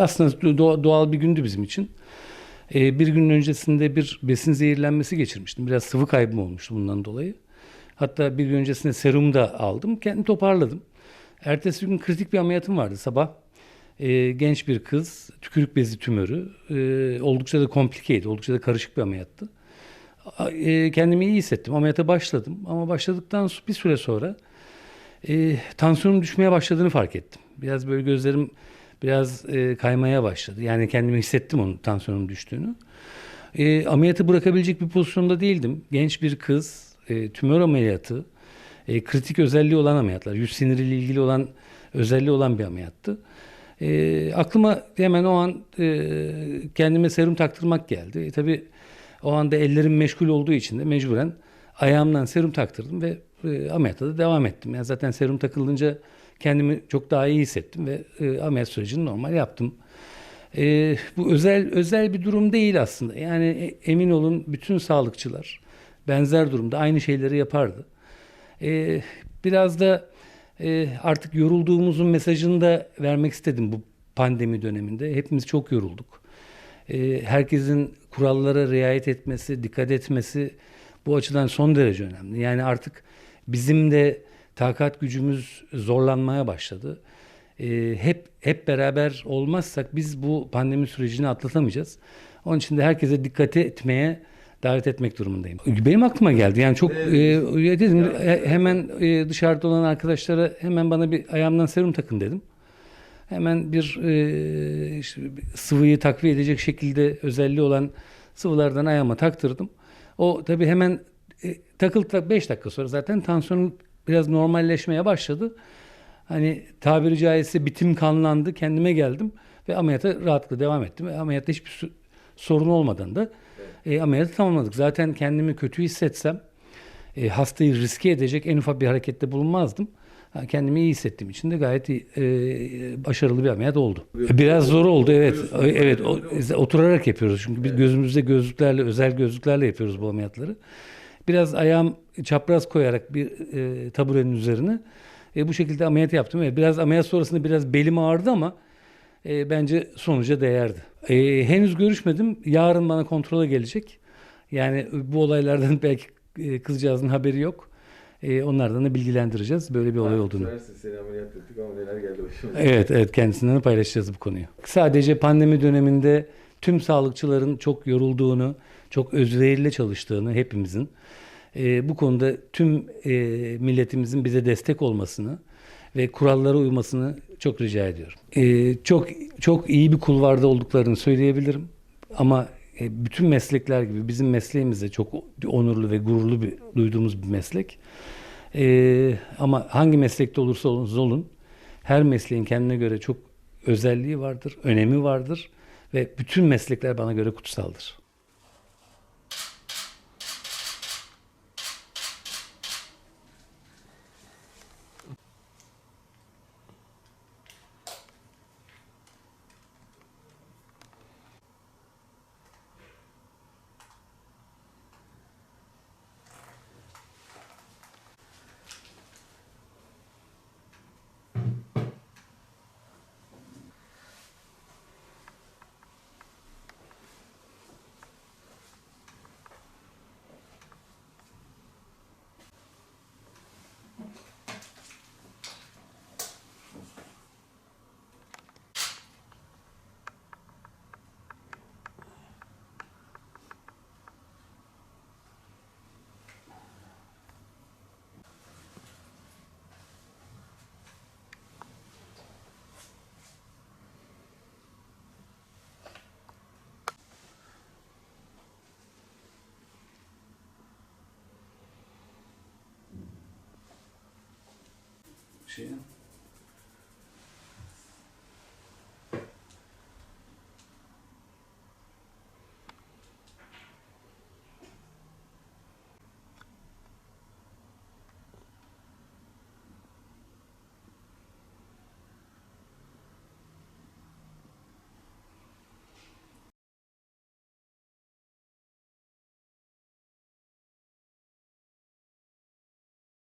aslında doğa- doğal bir gündü bizim için. Ee, bir gün öncesinde bir besin zehirlenmesi geçirmiştim. Biraz sıvı kaybım olmuştu bundan dolayı. Hatta bir gün öncesinde serum da aldım. Kendimi toparladım. Ertesi gün kritik bir ameliyatım vardı sabah. Ee, genç bir kız, tükürük bezi tümörü. Oldukça da komplikeydi, oldukça da karışık bir ameliyattı. E, kendimi iyi hissettim. Ameliyata başladım. Ama başladıktan bir süre sonra e, tansiyonum düşmeye başladığını fark ettim. Biraz böyle gözlerim biraz e, kaymaya başladı. Yani kendimi hissettim onun tansiyonum düştüğünü. E, ameliyatı bırakabilecek bir pozisyonda değildim. Genç bir kız, e, tümör ameliyatı, e, kritik özelliği olan ameliyatlar, yüz siniriyle ilgili olan özelliği olan bir ameliyattı. E, aklıma hemen o an e, kendime serum taktırmak geldi. E, tabii o anda ellerim meşgul olduğu için de mecburen ayağımdan serum taktırdım ve e, ameliyatta da devam ettim. Yani zaten serum takılınca kendimi çok daha iyi hissettim ve e, ameliyat sürecini normal yaptım. E, bu özel özel bir durum değil aslında. Yani e, emin olun bütün sağlıkçılar benzer durumda aynı şeyleri yapardı. E, biraz da e, artık yorulduğumuzun mesajını da vermek istedim bu pandemi döneminde. Hepimiz çok yorulduk. E, herkesin kurallara riayet etmesi, dikkat etmesi bu açıdan son derece önemli. Yani artık bizim de takat gücümüz zorlanmaya başladı. E, hep hep beraber olmazsak biz bu pandemi sürecini atlatamayacağız. Onun için de herkese dikkat etmeye davet etmek durumundayım. Benim aklıma geldi. Yani çok e, dedim he- hemen e, dışarıda olan arkadaşlara hemen bana bir ayağımdan serum takın dedim. Hemen bir e, işte sıvıyı takviye edecek şekilde özelliği olan sıvılardan ayağıma taktırdım. O tabii hemen e, takıldı 5 dakika sonra zaten tansiyonum biraz normalleşmeye başladı. Hani tabiri caizse bitim kanlandı. Kendime geldim ve ameliyata rahatlıkla devam ettim. Ve ameliyatta hiçbir sorun olmadan da e, ameliyatı tamamladık. Zaten kendimi kötü hissetsem e, hastayı riske edecek en ufak bir harekette bulunmazdım. Ha, kendimi iyi hissettiğim için de gayet iyi, e, başarılı bir ameliyat oldu. Biraz zor oldu evet. Evet o- oturarak yapıyoruz çünkü biz gözümüzde gözlüklerle özel gözlüklerle yapıyoruz bu ameliyatları. Biraz ayağım çapraz koyarak bir e, taburenin üzerine e, bu şekilde ameliyat yaptım. Evet, biraz ameliyat sonrasında biraz belim ağrıdı ama e, bence sonuca değerdi. E, henüz görüşmedim. Yarın bana kontrola gelecek. Yani bu olaylardan belki e, kızcağızın haberi yok. E, onlardan da bilgilendireceğiz böyle bir olay olduğunu. Söylersin seni ameliyat ettik ama neler geldi başımıza. Evet, evet kendisinden de paylaşacağız bu konuyu. Sadece pandemi döneminde tüm sağlıkçıların çok yorulduğunu, çok özveriyle çalıştığını hepimizin e, bu konuda tüm e, milletimizin bize destek olmasını ve kurallara uymasını çok rica ediyorum. E, çok çok iyi bir kulvarda olduklarını söyleyebilirim ama e, bütün meslekler gibi bizim mesleğimiz de çok onurlu ve gururlu bir duyduğumuz bir meslek. E, ama hangi meslekte olursa olunuz olun her mesleğin kendine göre çok özelliği vardır, önemi vardır ve bütün meslekler bana göre kutsaldır. 谁呀